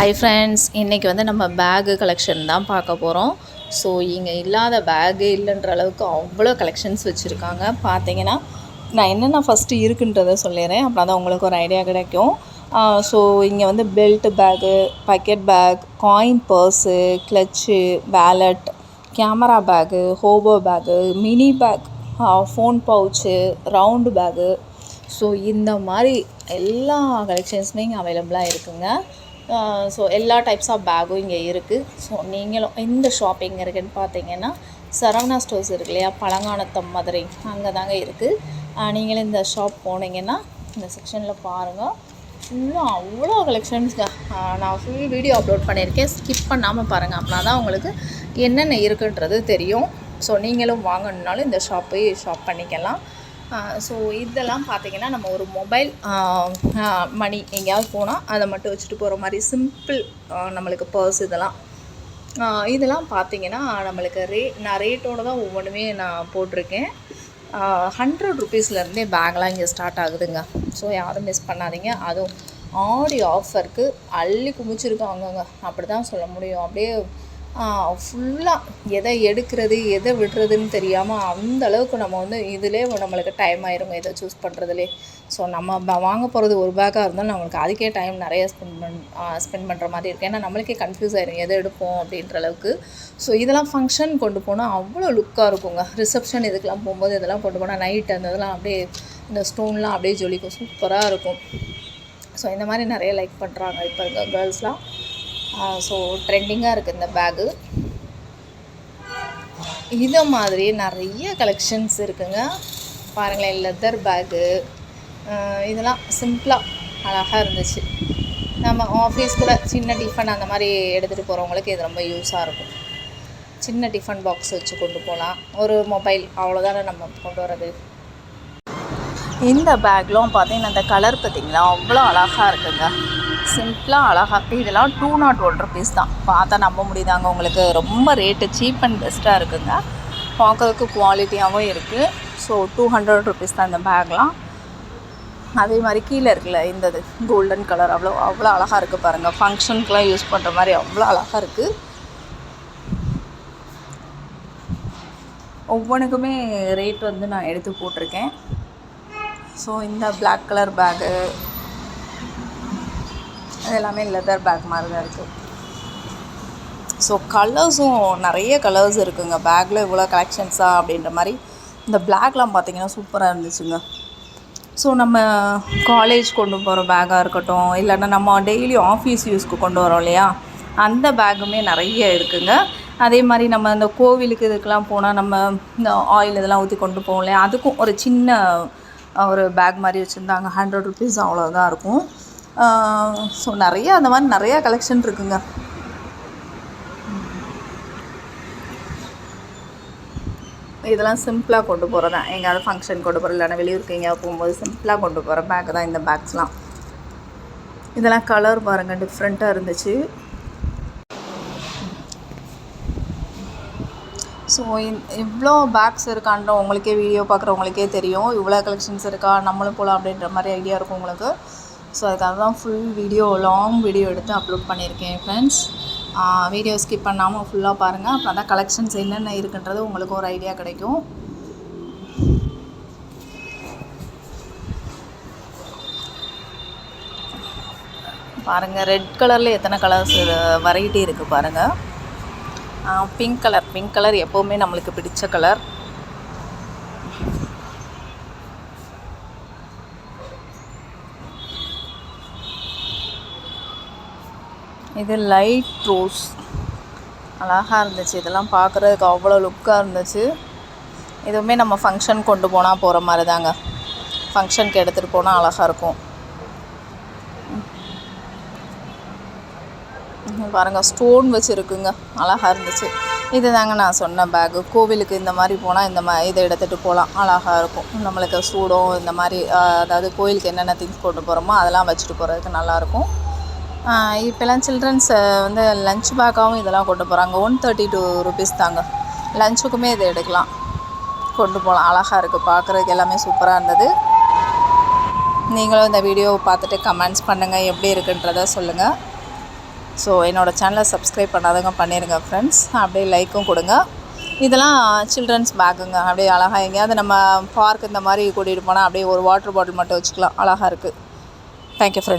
Hi friends இன்றைக்கி வந்து நம்ம பேகு கலெக்ஷன் தான் பார்க்க போகிறோம் ஸோ இங்கே இல்லாத பேகு இல்லைன்ற அளவுக்கு அவ்வளோ கலெக்ஷன்ஸ் வச்சுருக்காங்க. பார்த்தீங்கன்னா நான் என்னென்ன ஃபஸ்ட்டு இருக்குன்றதை சொல்லிடுறேன். அப்புறம் தான் உங்களுக்கு ஒரு ஐடியா கிடைக்கும். ஸோ இங்கே வந்து belt bag bucket bag coin purse clutch wallet camera bag hobo bag mini bag phone pouch round bag so இந்த மாதிரி எல்லா கலெக்ஷன்ஸுமே இங்கே அவைலபிளாக இருக்குங்க. ஸோ எல்லா டைப்ஸ் ஆஃப் பேகும் இங்கே இருக்குது ஸோ நீங்களும் இந்த ஷாப் எங்கே இருக்குன்னு பார்த்தீங்கன்னா சரவணா ஸ்டோர்ஸ் இருக்கு இல்லையா? பழங்கானத்தம் மதுரை அங்கே தாங்க இருக்குது நீங்களும் இந்த ஷாப் போனீங்கன்னா இந்த செக்ஷனில் பாருங்கள் இன்னும் அவ்வளோ கலெக்ஷன்ஸ்ங்க நான் ஃபுல் வீடியோ அப்லோட் பண்ணியிருக்கேன். ஸ்கிப் பண்ணாமல் பாருங்கள் அப்படின்னா தான் உங்களுக்கு என்னென்ன இருக்குன்றது தெரியும். ஸோ நீங்களும் வாங்கணுன்னாலும் இந்த ஷாப்பை ஷாப் பண்ணிக்கலாம். ஸோ இதெல்லாம் பார்த்தீங்கன்னா நம்ம ஒரு மொபைல் மணி எங்கேயாவது போனால் அதை மட்டும் வச்சுட்டு போகிற மாதிரி சிம்பிள் நம்மளுக்கு பர்ஸ் இதெல்லாம். இதெல்லாம் பார்த்தீங்கன்னா நம்மளுக்கு ரே நான் ரேட்டோட தான் ஒவ்வொன்றுமே நான் போட்டிருக்கேன். ஹண்ட்ரட் ருபீஸ்லேருந்தே பேக்லாம் இங்கே ஸ்டார்ட் ஆகுதுங்க. ஸோ யாரும் மிஸ் பண்ணாதீங்க. அதுவும் ஆடி ஆஃபருக்கு அள்ளி குமிச்சிருக்காங்கங்க. அப்படி தான் சொல்ல முடியும். அப்படியே ஃபுல்லாக எதை எடுக்கிறது எதை விடுறதுன்னு தெரியாமல் அந்த அளவுக்கு நம்ம வந்து இதிலே நம்மளுக்கு டைம் ஆயிருங்க இதை சூஸ் பண்ணுறதுலே ஸோ நம்ம வாங்க போகிறது ஒரு பேக்காக இருந்தாலும் நம்மளுக்கு அதுக்கே டைம் நிறைய ஸ்பெண்ட் பண் ஸ்பெண்ட் பண்ணுற மாதிரி இருக்குது ஏன்னா நம்மளுக்கே கன்ஃபியூஸ் ஆயிரும் எதை எடுப்போம் அப்படின்ற அளவுக்கு. ஸோ இதெல்லாம் ஃபங்க்ஷன் கொண்டு போனால் அவ்வளோ லுக்காக இருக்குங்க. ரிசப்ஷன் இதுக்கெல்லாம் போகும்போது இதெல்லாம் கொண்டு போனால் நைட் அந்த இதெல்லாம் அப்படியே இந்த ஸ்டோன்லாம் அப்படியே ஜொலிக்கும் சூப்பராக இருக்கும். ஸோ இந்த மாதிரி நிறைய லைக் பண்ணுறாங்க இப்போ இருக்க கேர்ள்ஸ்லாம் ஸோ ட்ரெண்டிங்காக இருக்குது இந்த பேகு இதை மாதிரி நிறைய கலெக்ஷன்ஸ் இருக்குங்க. பாருங்களேன் லெதர் பேகு இதெல்லாம் சிம்பிளாக அழகாக இருந்துச்சு. நம்ம ஆஃபீஸ் கூட சின்ன டிஃபன் அந்த மாதிரி எடுத்துகிட்டு போகிறவங்களுக்கு இது ரொம்ப யூஸாக இருக்கும். சின்ன டிஃபன் பாக்ஸ் வச்சு கொண்டு போகலாம் ஒரு மொபைல் அவ்வளோதானே நம்ம கொண்டு வர்றது. இந்த பேக்லாம் பார்த்தீங்கன்னா இந்த கலர் பார்த்தீங்களா அவ்வளோ அழகாக இருக்குங்க. சிம்பிளாக அழகாக இதெல்லாம் டூ நாட் ஒன் ருபீஸ் தான். பார்த்தா நம்ப முடியுதாங்க உங்களுக்கு? ரொம்ப ரேட்டு சீப் அண்ட் பெஸ்ட்டாக இருக்குங்க. பார்க்கறதுக்கு குவாலிட்டியாகவும் இருக்குது ஸோ டூ ஹண்ட்ரட் ருபீஸ் தான் இந்த பேக்லாம் அதே மாதிரி கீழே இருக்குல்ல இந்த இது கோல்டன் கலர் அவ்வளோ அவ்வளோ அழகாக இருக்குது பாருங்கள் ஃபங்க்ஷனுக்குலாம் யூஸ் பண்ணுற மாதிரி அவ்வளோ அழகாக இருக்குது ஒவ்வொன்றுக்குமே ரேட் வந்து நான் எடுத்து போட்டிருக்கேன். ஸோ இந்த பிளாக் கலர் பேகு இது எல்லாமே லெதர் பேக் மாதிரி தான் இருக்குது ஸோ கலர்ஸும் நிறைய கலர்ஸ் இருக்குங்க. பேக்கில் இவ்வளோ கலெக்ஷன்ஸாக அப்படின்ற மாதிரி இந்த பிளாக்லாம் பார்த்தீங்கன்னா சூப்பராக இருந்துச்சுங்க. ஸோ நம்ம காலேஜ் கொண்டு போகிற பேக்காக இருக்கட்டும் இல்லைன்னா நம்ம டெய்லி ஆஃபீஸ் யூஸ்க்கு கொண்டு வரோம் இல்லையா? அந்த பேக்குமே நிறைய இருக்குங்க. அதே மாதிரி நம்ம இந்த கோவிலுக்கு இதுக்கெல்லாம் போனால் நம்ம இந்த ஆயில் இதெல்லாம் ஊற்றி கொண்டு போவோம் இல்லையா? அதுக்கும் ஒரு சின்ன ஒரு பேக் மாதிரி வச்சுருந்தாங்க. ஹண்ட்ரட் ருபீஸ் அவ்வளோதான் இருக்கும். ஸோ நிறைய அந்த மாதிரி நிறையா கலெக்ஷன் இருக்குங்க. இதெல்லாம் சிம்பிளாக கொண்டு போகிறது தான் எங்கேயாவது ஃபங்க்ஷன் கொண்டு போகிறோம் இல்லைன்னா வெளியூருக்கு எங்கேயாவது போகும்போது சிம்பிளாக கொண்டு போகிற பேக் தான் இந்த பேக்ஸ்லாம் இதெல்லாம் கலர் பாருங்கள் டிஃப்ரெண்ட்டாக இருந்துச்சு. ஸோ இவ்வளோ பேக்ஸ் இருக்கான்ற உங்களுக்கே வீடியோ பார்க்குறவங்களுக்கே தெரியும். இவ்வளோ கலெக்ஷன்ஸ் இருக்கா? நம்மளும் போகலாம் அப்படின்ற மாதிரி ஐடியா இருக்கும் உங்களுக்கு. ஸோ அதுக்காக தான் ஃபுல் வீடியோ லாங் வீடியோ எடுத்து அப்லோட் பண்ணியிருக்கேன் ஃப்ரெண்ட்ஸ் வீடியோ ஸ்கிப் பண்ணாமல் ஃபுல்லாக பாருங்கள் அப்புறம் தான் கலெக்ஷன்ஸ் என்னென்ன இருக்குன்றது உங்களுக்கு ஒரு ஐடியா கிடைக்கும். பாருங்கள் ரெட் கலரில் எத்தனை கலர்ஸ் வெரைட்டி இருக்குது பாருங்கள் பிங்க் கலர் பிங்க் கலர் எப்போவுமே நம்மளுக்கு பிடிச்ச கலர் இது லைட் ரோஸ் அழகாக இருந்துச்சு. இதெல்லாம் பார்க்குறதுக்கு அவ்வளோ லுக்காக இருந்துச்சு. இதுவுமே நம்ம ஃபங்க்ஷன் கொண்டு போனால் போகிற மாதிரி தாங்க ஃபங்க்ஷனுக்கு எடுத்துகிட்டு போனால் அழகாக இருக்கும். பாருங்கள் ஸ்டோன் வச்சுருக்குங்க. அழகாக இருந்துச்சு. இது தாங்க நான் சொன்ன பேகு கோவிலுக்கு இந்த மாதிரி போனால் இந்த மா இதை எடுத்துகிட்டு போகலாம் அழகாக இருக்கும். நம்மளுக்கு சூடம் இந்த மாதிரி அதாவது கோயிலுக்கு என்னென்ன திங்ஸ் கொண்டு போகிறோமோ அதெல்லாம் வச்சுட்டு போகிறதுக்கு நல்லாயிருக்கும் இப்போலாம் சில்ட்ரன்ஸ் வந்து லஞ்ச் பேக்காகவும் இதெல்லாம் கொண்டு போகிறாங்க ஒன் தேர்ட்டி டூ ருபீஸ் தாங்க. லஞ்சுக்குமே இதை எடுக்கலாம். கொண்டு போகலாம் அழகாக இருக்குது பார்க்குறதுக்கு எல்லாமே சூப்பராக இருந்தது. நீங்களும் இந்த வீடியோவை பார்த்துட்டு கமெண்ட்ஸ் பண்ணுங்கள் எப்படி இருக்குன்றத சொல்லுங்கள் ஸோ என்னோடய சேனலை சப்ஸ்கிரைப் பண்ணாதவங்க பண்ணிடுங்க ஃப்ரெண்ட்ஸ் அப்படியே லைக்கும் கொடுங்க. இதெல்லாம் சில்ட்ரன்ஸ் பேக்குங்க அப்படியே அழகாக எங்கேயாவது நம்ம பார்க் இந்த மாதிரி கூட்டிகிட்டு போனால் அப்படியே ஒரு வாட்டர் பாட்டில் மட்டும் வச்சுக்கலாம். அழகாக இருக்குது தேங்க்யூ ஃப்ரெண்ட்ஸ்